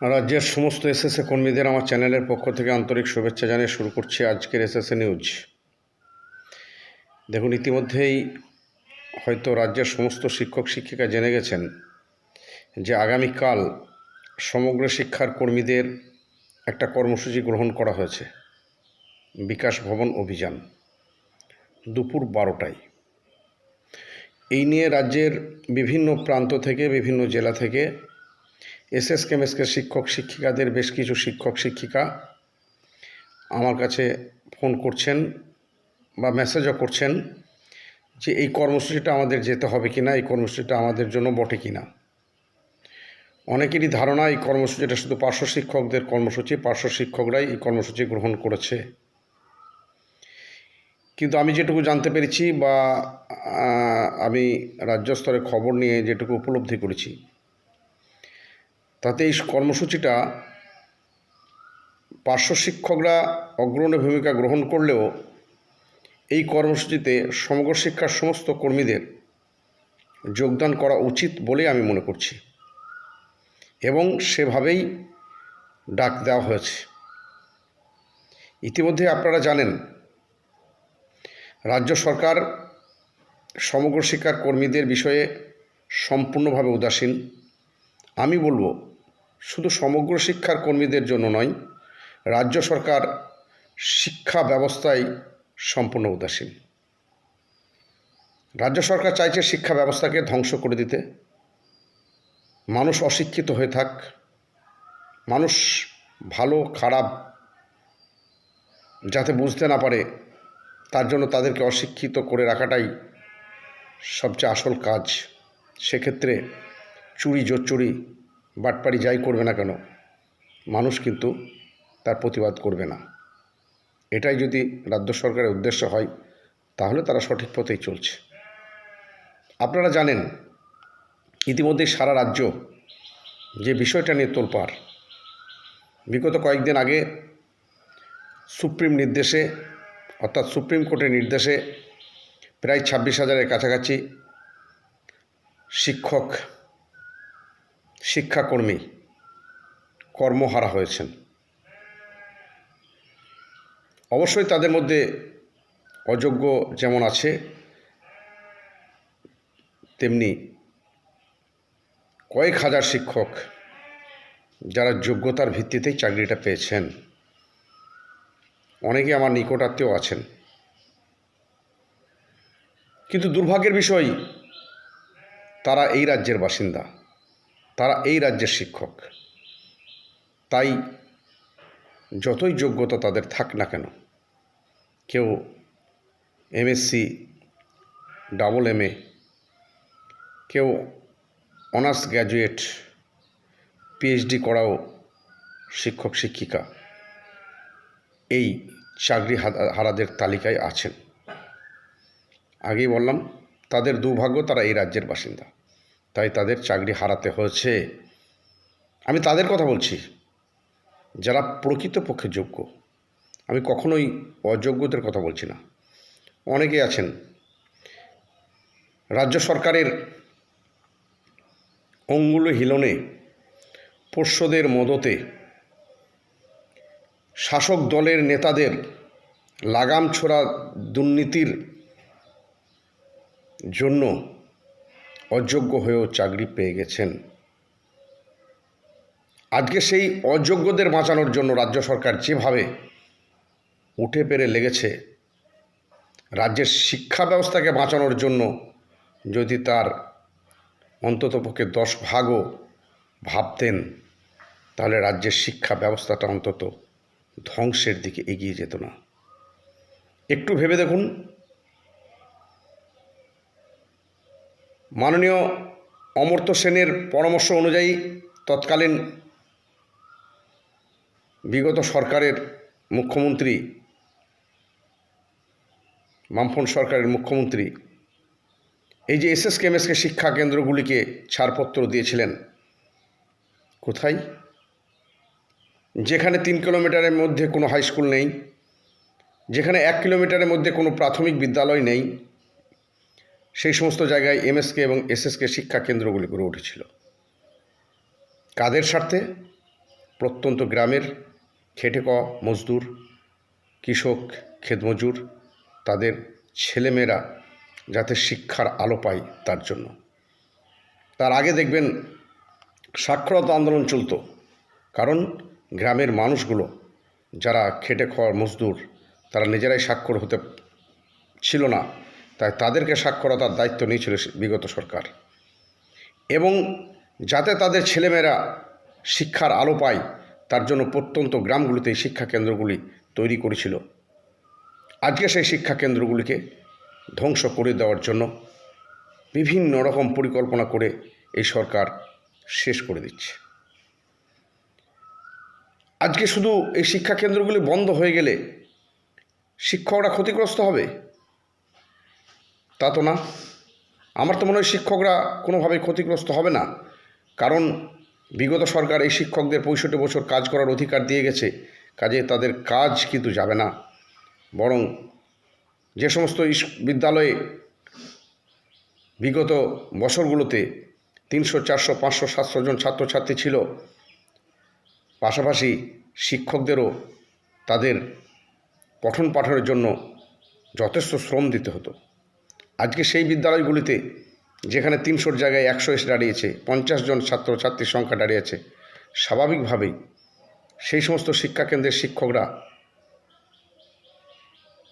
রাজ্যের সমস্ত এসএসএ কর্মীদের আমার চ্যানেলের পক্ষ থেকে আন্তরিক শুভেচ্ছা জানিয়ে শুরু করছি আজকের এসএসএ নিউজ। দেখুন, ইতিমধ্যেই হয়তো রাজ্যের সমস্ত শিক্ষক, শিক্ষিকা জেনে গেছেন যে আগামীকাল সমগ্র শিক্ষার কর্মীদের একটা কর্মসূচি গ্রহণ করা হয়েছে। বিকাশ ভবন অভিযান দুপুর বারোটায়। এই নিয়ে রাজ্যের বিভিন্ন প্রান্ত থেকে, বিভিন্ন জেলা থেকে এসএস কেমএসকে শিক্ষক শিক্ষিকাদের বেশ কিছু শিক্ষক শিক্ষিকা আমার কাছে ফোন করছেন বা মেসেজও করছেন যে এই কর্মসূচিটা আমাদের যেতে হবে কি না এই কর্মসূচিটা আমাদের জন্য বটে কি না অনেকেরই ধারণা এই কর্মসূচিটা শুধু পার্শ্ব শিক্ষকদের কর্মসূচি, পার্শ্ব শিক্ষকরাই এই কর্মসূচি গ্রহণ করেছে। কিন্তু আমি যেটুকু জানতে পেরেছি বা আমি রাজ্য স্তরে খবর নিয়ে যেটুকু উপলব্ধি করেছি তাতে এই কর্মসূচিটা পার্শ্ব শিক্ষকরা অগ্রণী ভূমিকা গ্রহণ করলেও এই কর্মসূচিতে সমগ্র শিক্ষার সমস্ত কর্মীদের যোগদান করা উচিত বলে আমি মনে করছি। এবং সেভাবেই ডাক দেওয়া হয়েছে। ইতিমধ্যে আপনারা জানেন, রাজ্য সরকার সমগ্র শিক্ষার কর্মীদের বিষয়ে সম্পূর্ণভাবে উদাসীন। আমি বলব শুধু সমগ্র শিক্ষার কর্মীদের জন্য নয়, রাজ্য সরকার শিক্ষা ব্যবস্থায় সম্পূর্ণ উদাসীন। রাজ্য সরকার চাইছে শিক্ষা ব্যবস্থাকে ধ্বংস করে দিতে। মানুষ অশিক্ষিত হয়ে থাক। মানুষ ভালো, খারাপ, যাতে বুঝতে না পারে, তার জন্য তাদেরকে অশিক্ষিত করে রাখাটাই সবচেয়ে আসল কাজ। সেক্ষেত্রে চুরি জোচ্চুরি বাটপাড়ি যাই করবে না কেন? মানুষ কিন্তু তার প্রতিবাদ করবে না। এটাই যদি রাজ্য সরকারের উদ্দেশ্য হয়, তাহলে তারা সঠিক পথেই চলছে। আপনারা জানেন, ইতিমধ্যেই সারা রাজ্য যে বিষয়টা নিয়ে তোলপাড়, বিগত কয়েকদিন আগে সুপ্রিম নির্দেশে, অর্থাৎ সুপ্রিম কোর্টের নির্দেশে প্রায় ছাব্বিশ হাজারের কাছাকাছি শিক্ষক শিক্ষাকর্মী কর্মহারা হয়েছেন। অবশ্যই তাদের মধ্যে অযোগ্য যেমন আছে, তেমনি কয়েক হাজার শিক্ষক যারা যোগ্যতার ভিত্তিতেই চাকরিটা পেয়েছেন, অনেকে আমার নিকটাত্মীয় আছেন। কিন্তু দুর্ভাগ্যের বিষয়, তারা এই রাজ্যের বাসিন্দা। তারা এই রাজ্যের শিক্ষক। তাই যতই যোগ্যতা তাদের থাক না কেন, কেউ এমএসসি ডাবল এমএ কেউ অনার্স গ্র্যাজুয়েট পিএইচডি করাও শিক্ষক, শিক্ষিকা, এই চাকরি হারাদের তালিকায় আছেন। আগেই বললাম, তাদের দুর্ভাগ্য তারা এই রাজ্যের বাসিন্দা। তাই তাদের চাকরি হারাতে হয়েছে। আমি তাদের কথা বলছি। যারা প্রকৃতপক্ষে যোগ্য। আমি কখনোই অযোগ্যদের কথা বলছি না। অনেকে আছেন। রাজ্য সরকারের অঙ্গুল হিলনে পোষ্যদের মদতে শাসক দলের নেতাদের লাগাম ছোড়া দুর্নীতির জন্য অযোগ্য হয়েও চাকরি পেয়ে গেছেন। আজকে সেই অযোগ্যদের বাঁচানোর জন্য রাজ্য সরকার যেভাবে উঠে পেরে লেগেছে, রাজ্যের শিক্ষা ব্যবস্থাকে বাঁচানোর জন্য যদি তার অন্ততপক্ষে দশ ভাগও ভাবতেন, তাহলে রাজ্যের শিক্ষা ব্যবস্থাটা অন্তত ধ্বংসের দিকে এগিয়ে যেত না। একটু ভেবে দেখুন মাননীয় অমর্ত্য সেনের পরামর্শ অনুযায়ী তৎকালীন বিগত সরকারের মুখ্যমন্ত্রী বামফ্রন্ট সরকারের মুখ্যমন্ত্রী, এই যে এসএস কেমএসকে শিক্ষা কেন্দ্রগুলিকে ছাড়পত্র দিয়েছিলেন, কোথায়? যেখানে তিন কিলোমিটারের মধ্যে কোনো হাই স্কুল নেই, যেখানে এক কিলোমিটারের মধ্যে কোনো প্রাথমিক বিদ্যালয় নেই সেই সমস্ত জায়গায় এমএসকে এবং এসএসকে শিক্ষা কেন্দ্রগুলি গড়ে উঠেছিল। কাদের স্বার্থে? প্রত্যন্ত গ্রামের খেটে ক মজদুর, কৃষক ক্ষেতমজুর তাদের ছেলেমেয়েরা যাতে শিক্ষার আলো পায় তার জন্য। তার আগে দেখবেন সাক্ষরতা আন্দোলন চলতো, কারণ গ্রামের মানুষগুলো যারা খেটে খাওয়ার মজদুর, তারা নিজেরাই স্বাক্ষর হতে ছিল না। তাই তাদেরকে সাক্ষরতার দায়িত্ব নিয়েছিল বিগত সরকার। এবং যাতে তাদের ছেলেমেয়েরা শিক্ষার আলো পায়, তার জন্য প্রত্যন্ত গ্রামগুলিতে এই শিক্ষা কেন্দ্রগুলি তৈরি করেছিল। আজকে সেই শিক্ষা কেন্দ্রগুলিকে ধ্বংস করে দেওয়ার জন্য বিভিন্ন রকম পরিকল্পনা করে এই সরকার শেষ করে দিচ্ছে। আজকে শুধু এই শিক্ষা কেন্দ্রগুলি বন্ধ হয়ে গেলে শিক্ষকরা ক্ষতিগ্রস্ত হবে? তা তো না। আমার তো মনে হয় শিক্ষকরা কোনোভাবেই ক্ষতিগ্রস্ত হবে না। কারণ বিগত সরকার এই শিক্ষকদের পঁয়ষট্টি বছর কাজ করার অধিকার দিয়ে গেছে, কাজে তাদের কাজ কিন্তু যাবে না। বরং যে সমস্ত বিদ্যালয়ে বিগত বছরগুলোতে তিনশো, চারশো, পাঁচশো, সাতশো জন ছাত্রছাত্রী ছিল, পাশাপাশি শিক্ষকদেরও তাদের পঠন পাঠনের জন্য যথেষ্ট শ্রম দিতে হতো। আজকে সেই বিদ্যালয়গুলিতে যেখানে তিনশোর জায়গায় একশো এসে দাঁড়িয়েছে, পঞ্চাশ জন ছাত্রছাত্রীর সংখ্যা দাঁড়িয়েছে, স্বাভাবিকভাবেই সেই সমস্ত শিক্ষাকেন্দ্রের শিক্ষকরা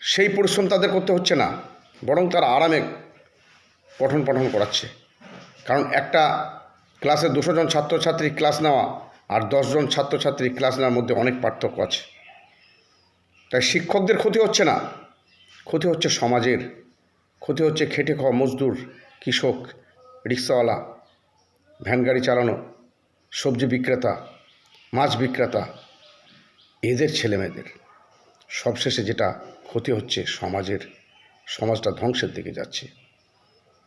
সেই পরিশ্রম তাদের করতে হচ্ছে না, বরং তারা আরামে পঠন পঠন করাচ্ছে। কারণ একটা ক্লাসে দুশো জন ছাত্রছাত্রী ক্লাস নেওয়া আর দশজন ছাত্রছাত্রী ক্লাস নেওয়ার মধ্যে অনেক পার্থক্য আছে। তাই শিক্ষকদের ক্ষতি হচ্ছে না, ক্ষতি হচ্ছে সমাজের ক্ষতি হচ্ছে খেটে খাওয়া মজদুর, কৃষক, রিক্সাওয়ালা, ভ্যান গাড়ি চালানো, সবজি বিক্রেতা, মাছ বিক্রেতা, এদের ছেলেমেয়েদের। সবশেষে যেটা ক্ষতি হচ্ছে সমাজের, সমাজটা ধ্বংসের দিকে যাচ্ছে।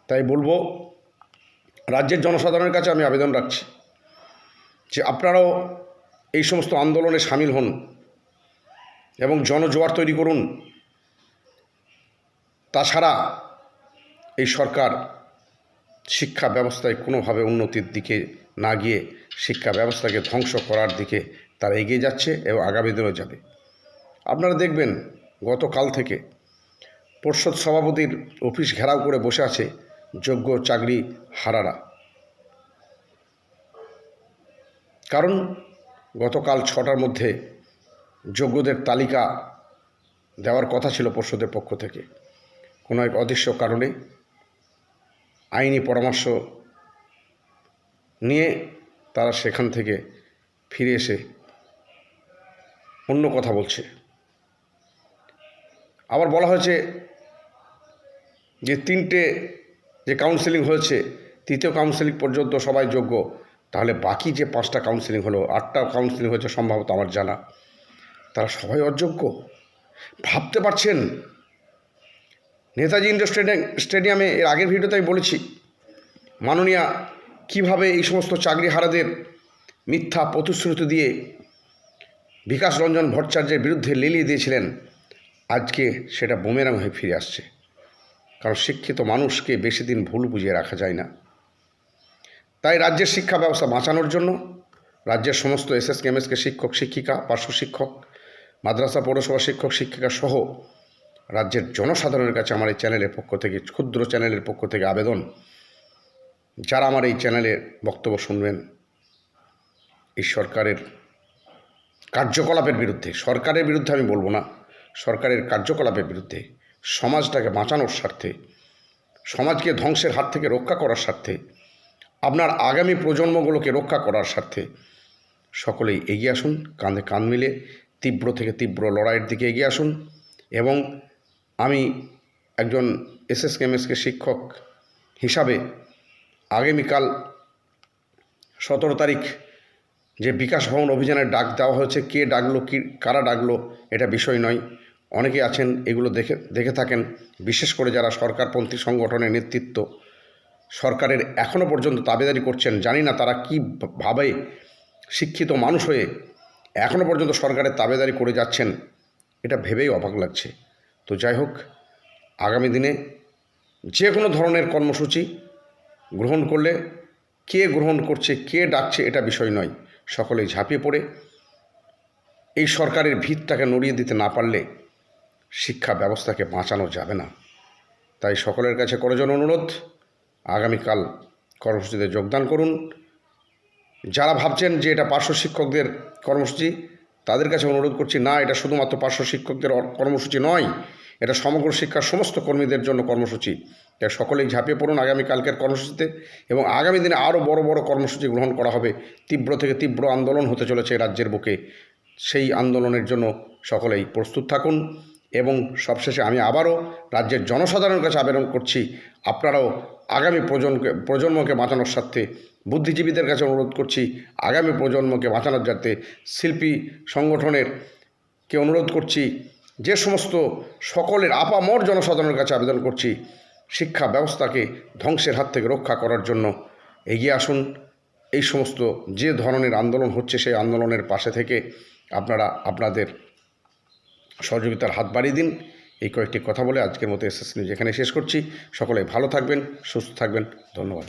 তাই বলব, রাজ্যের জনসাধারণের কাছে আমি আবেদন রাখছি যে আপনারাও এই সমস্ত আন্দোলনে সামিল হন এবং জনজোয়ার তৈরি করুন। তাছাড়া এই সরকার শিক্ষা ব্যবস্থায় কোনোভাবে উন্নতির দিকে না গিয়ে শিক্ষা ব্যবস্থাকে ধ্বংস করার দিকে তারা এগিয়ে যাচ্ছে এবং আগামী দিনেও যাবে। আপনারা দেখবেন গতকাল থেকে পর্ষদ সভাপতির অফিস ঘেরাও করে বসে আছে যোগ্য চাকরি হারারা। কারণ গতকাল ছটার মধ্যে যোগ্যদের তালিকা দেওয়ার কথা ছিল পর্ষদের পক্ষ থেকে। কোনো এক অদৃশ্য কারণে আইনি পরামর্শ নিয়ে তারা সেখান থেকে ফিরে এসে অন্য কথা বলছে। আবার বলা হয়েছে যে তিনটে যে কাউন্সেলিং হয়েছে, তৃতীয় কাউন্সেলিং পর্যন্ত সবাই যোগ্য, তাহলে বাকি যে পাঁচটা কাউন্সেলিং হলো, আটটা কাউন্সেলিং হয়েছে সম্ভবত আমার জানা, তারা সবাই অযোগ্য? ভাবতে পারছেন নেতাজি ইন্ডোর স্টেডিয়াম এর আগের ভিডিওতে আমি বলেছি, মাননীয়া কীভাবে এই সমস্ত চাকরিহারাদের মিথ্যা প্রতিশ্রুতি দিয়ে বিকাশ রঞ্জন ভট্টাচার্যের বিরুদ্ধে লেলিয়ে দিয়েছিলেন, আজকে সেটা বোমেরাং হয়ে ফিরে আসছে। কারণ শিক্ষিত মানুষকে বেশি দিন ভুল বুঝিয়ে রাখা যায় না। তাই রাজ্যের শিক্ষা ব্যবস্থা বাঁচানোর জন্য রাজ্যের সমস্ত এসএস কেমএসকে শিক্ষক, শিক্ষিকা, পার্শ্ব শিক্ষক, মাদ্রাসা, পৌরসভা শিক্ষক, শিক্ষিকা সহ রাজ্যের জনসাধারণের কাছে আমার এই চ্যানেলের পক্ষ থেকে, ক্ষুদ্র চ্যানেলের পক্ষ থেকে আবেদন। যারা আমার এই চ্যানেলে বক্তব্য শুনবেন, এই সরকারের কার্যকলাপের বিরুদ্ধে, সরকারের বিরুদ্ধে আমি বলব না, সরকারের কার্যকলাপের বিরুদ্ধে, সমাজটাকে বাঁচানোর স্বার্থে, সমাজকে ধ্বংসের হাত থেকে রক্ষা করার স্বার্থে, আপনার আগামী প্রজন্মগুলোকে রক্ষা করার স্বার্থে, সকলেই এগিয়ে আসুন, কাঁধে কাঁধ মিলে তীব্র থেকে তীব্র লড়াইয়ের দিকে এগিয়ে আসুন এবং আমি একজন এসএস কেমএসকে শিক্ষক হিসাবে আগামীকাল সতেরো তারিখ যে বিকাশ ভবন অভিযানের ডাক দেওয়া হয়েছে, কে ডাকলো, কি, কারা ডাকলো, এটা বিষয় নয়। অনেকে আছেন, এগুলো দেখে দেখে থাকেন। বিশেষ করে যারা সরকারপন্থী সংগঠনের নেতৃত্ব, সরকারের এখনও পর্যন্ত দাবেদারি করছেন, জানি না তারা কী ভাবে শিক্ষিত মানুষ হয়ে এখনও পর্যন্ত সরকারের দাবেদারি করে যাচ্ছেন, এটা ভেবেই অবাক লাগছে। তো যাই হোক, আগামী দিনে যে কোনো ধরনের কর্মসূচি গ্রহণ করলে, কে গ্রহণ করছে, কে ডাকছে এটা বিষয় নয়। সকলেই ঝাঁপিয়ে পড়ে। এই সরকারের ভিতটাকে নড়িয়ে দিতে না পারলে শিক্ষা ব্যবস্থাকে বাঁচানো যাবে না। তাই সকলের কাছে করজন অনুরোধ, আগামীকাল কর্মসূচিতে যোগদান করুন। যারা ভাবছেন যে এটা পার্শ্ব শিক্ষকদের কর্মসূচি তাদের কাছে অনুরোধ করছি, না, এটা শুধুমাত্র পার্শ্ব শিক্ষকদের কর্মসূচি নয়, এটা সমগ্র শিক্ষার সমস্ত কর্মীদের জন্য কর্মসূচি। তাই সকলেই ঝাঁপিয়ে পড়ুন আগামীকালকের কর্মসূচিতে এবং আগামী দিনে আরও বড় বড় কর্মসূচি গ্রহণ করা হবে। তীব্র থেকে তীব্র আন্দোলন হতে চলেছে রাজ্যের বুকে। সেই আন্দোলনের জন্য সকলেই প্রস্তুত থাকুন এবং সবশেষে আমি আবারও রাজ্যের জনসাধারণের কাছে আবেদন করছি, আপনারাও আগামী প্রজন্মকে প্রজন্মকে বাঁচানোর স্বার্থে বুদ্ধিজীবীদের কাছে অনুরোধ করছি আগামী প্রজন্মকে বাঁচানোর যাতে শিল্পী সংগঠনের কে অনুরোধ করছি, যে সমস্ত সকলের আপামর জনসাধারণের কাছে আবেদন করছি, শিক্ষা ব্যবস্থাকে ধ্বংসের হাত থেকে রক্ষা করার জন্য এগিয়ে আসুন। এই সমস্ত যে ধরনের আন্দোলন হচ্ছে সেই আন্দোলনের পাশে থেকে আপনারা আপনাদের সহযোগিতার হাত বাড়িয়ে দিন। এই কয়েকটি কথা বলে আজকের মতো এসএস নিউজ এখানে শেষ করছি। সকলে ভালো থাকবেন, সুস্থ থাকবেন। ধন্যবাদ।